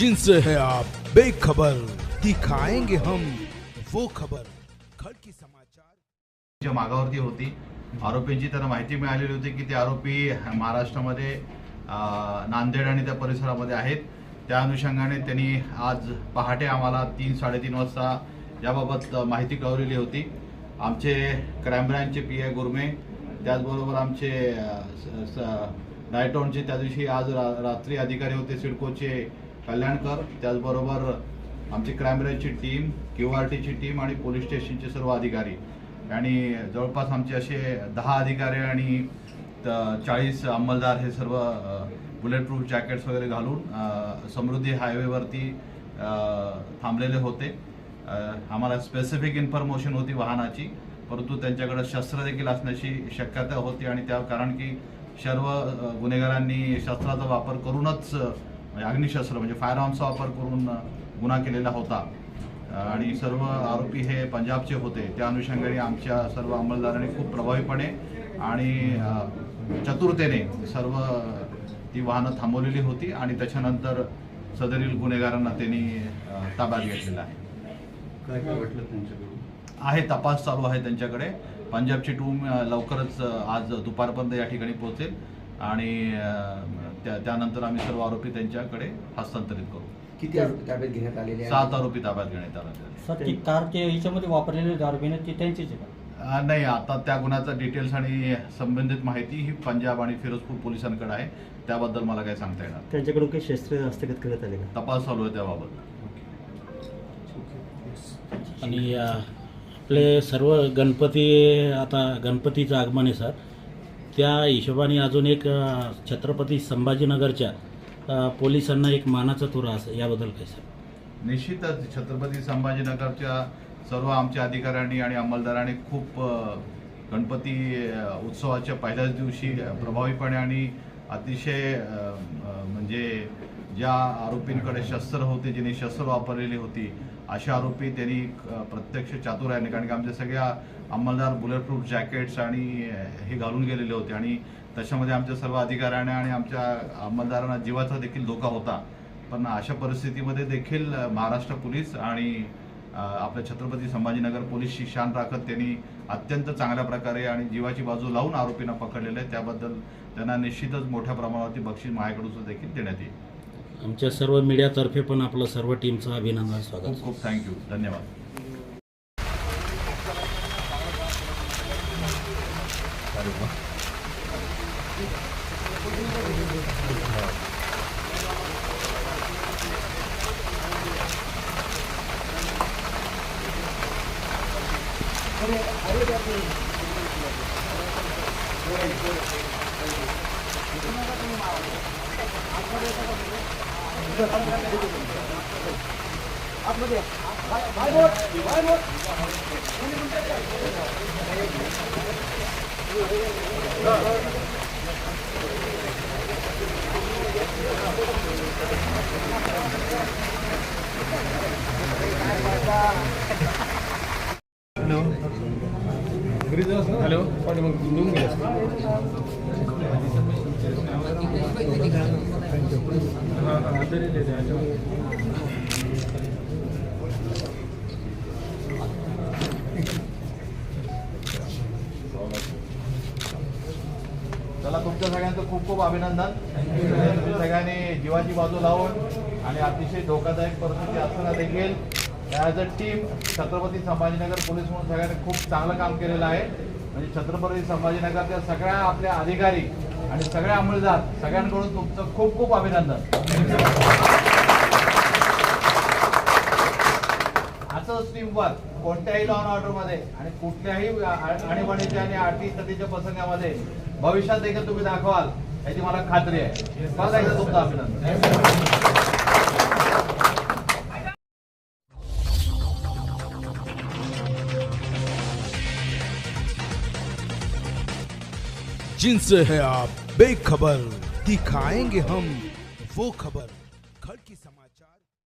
जिनसे है आप। बेखबर दिखाएंगे हम वो खबर। खड़की समाचार। च्या मागावरती होती आरोपींची त्यांना माहिती मिळालेली होती की ते आरोपी महाराष्ट्रामध्ये नांदेड आणि त्या परिसरामध्ये आहेत. त्या अनुषंगाने त्यांनी आज पहाटे आम्हाला तीन साडेतीन वाजता याबाबत माहिती कळवलेली होती. आमचे क्राईम ब्रँचचे पी आय गुरमे त्याचबरोबर आमचे स- डायटॉनचे त्या दिवशी आज रा रात्री अधिकारी होते सिडकोचे कल्याणकर त्याचबरोबर आमची क्राईम ब्रँचची टीम क्यू आर टीची टीम आणि पोलीस स्टेशनचे सर्व अधिकारी. आणि जवळपास आमचे असे दहा अधिकारी आणि त- चाळीस अंमलदार हे सर्व बुलेट प्रूफ जॅकेट्स वगैरे घालून समृद्धी हायवेवरती थांबलेले होते. आम्हाला स्पेसिफिक इन्फॉर्मेशन होती वाहनाची परंतु त्यांच्याकडे शस्त्र देखील असण्याची शक्यता होती आणि त्या कारण की सर्व गुन्हेगारांनी शस्त्राचा वापर करूनच म्हणजे अग्निशस्त्र म्हणजे फायर आर्मचा वापर करून गुन्हा केलेला होता. आणि सर्व आरोपी हे पंजाबचे होते. त्या अनुषंगाने आमच्या सर्व अंमलदारांनी खूप प्रभावीपणे आणि चतुरतेने सर्व ती वाहनं थांबवलेली होती आणि त्याच्यानंतर सदरील गुन्हेगारांना त्यांनी ताब्यात घेतलेलं आहे. आहे तपास चालू आहे त्यांच्याकडे. पंजाबची टीम लवकरच आज दुपारपर्यंत या ठिकाणी पोहोचेल. आणि त्या त्यानंतर आम्ही सर्व आरोपी त्यांच्याकडे हस्तांतरित करू. किती आरोपी ताब्यात घेण्यात आलेले आहेत? सात आरोपी ताब्यात घेण्यात आले सर ती कारचे ह्याच्यामध्ये वापरलेले दारुबिने ती त्यांचीच आहे का? अ, नाही आता त्या गुन्ह्याचा डिटेल्स आणि संबंधित माहिती ही पंजाब आणि फिरोजपूर पोलिसांकडे आहे. त्याबद्दल मला काही सांगता येणार नाही. त्यांच्याकडून काही शस्त्रे हस्तगत करण्यात आले का? तपास चालू आहे त्याबाबत. आणि अ, आपले सर्व गणपती आता गणपतीचं आगमन आहे सर. त्या हिशोबाने अजून एक छत्रपती संभाजीनगरच्या पोलिसांना एक मानाचा तुरा असं याबद्दल काय सर निश्चितच छत्रपती संभाजीनगरच्या सर्व आमच्या अधिकाऱ्यांनी आणि अंमलदारांनी खूप गणपती उत्सवाच्या पहिल्याच दिवशी प्रभावीपणे आणि अतिशय म्हणजे ज्या आरोपींकडे शस्त्र होते ज्यांनी शस्त्र वापरलेली होती अशा आरोपी त्यांनी प्रत्यक्ष प्रत्यक्ष चातुर्याने कारण की आमच्या सगळ्या अंमलदार बुलेट प्रूफ जॅकेट्स आणि हे घालून गेलेले होते. आणि त्याच्यामध्ये आमच्या सर्व अधिकाऱ्यांना आणि आमच्या अंमलदारांना जीवाचा देखील धोका होता. पण अशा परिस्थितीमध्ये देखील महाराष्ट्र पोलीस आणि आपल्या छत्रपती संभाजीनगर पोलीसची शान राखत त्यांनी अत्यंत चांगल्या प्रकारे आणि जीवाची बाजू लावून आरोपींना पकडलेलं. आहे त्याबद्दल त्यांना निश्चितच मोठ्या प्रमाणावरती बक्षीस माझ्याकडून देखील देण्यात येईल. आमच्या सर्व मीडियातर्फे पण आपलं सर्व टीमचं अभिनंदन स्वागत. खूप खूप थँक्यू धन्यवाद. हॅलो पण मग गुंतवून गेला चला तुमच्या सगळ्यांचं खूप खूप अभिनंदन. सगळ्यांनी जीवाची बाजू लावून आणि अतिशय धोकादायक परिस्थिती असताना देखील as a team Chhatrapati Sambhajinagar police म्हणून सगळ्यांनी खूप चांगलं काम केलेलं आहे. म्हणजे छत्रपती संभाजीनगरच्या सगळ्या आपल्या अधिकारी आणि सगळे अंमलदार सगळ्यांकडून तुमचं खूप खूप अभिनंदन. असंच टीम कोणत्याही लॉन ऑर्डरमध्ये आणि कुठल्याही आणीबाणीच्या आणि आर्थिक स्थितीच्या प्रसंगामध्ये भविष्यात देखील तुम्ही दाखवाल याची मला खात्री आहे. मला एकदा तुमचं अभिनंदन. जिनसे। है आप। बेखबर। दिखाएंगे हम वो खबर। खड़की समाज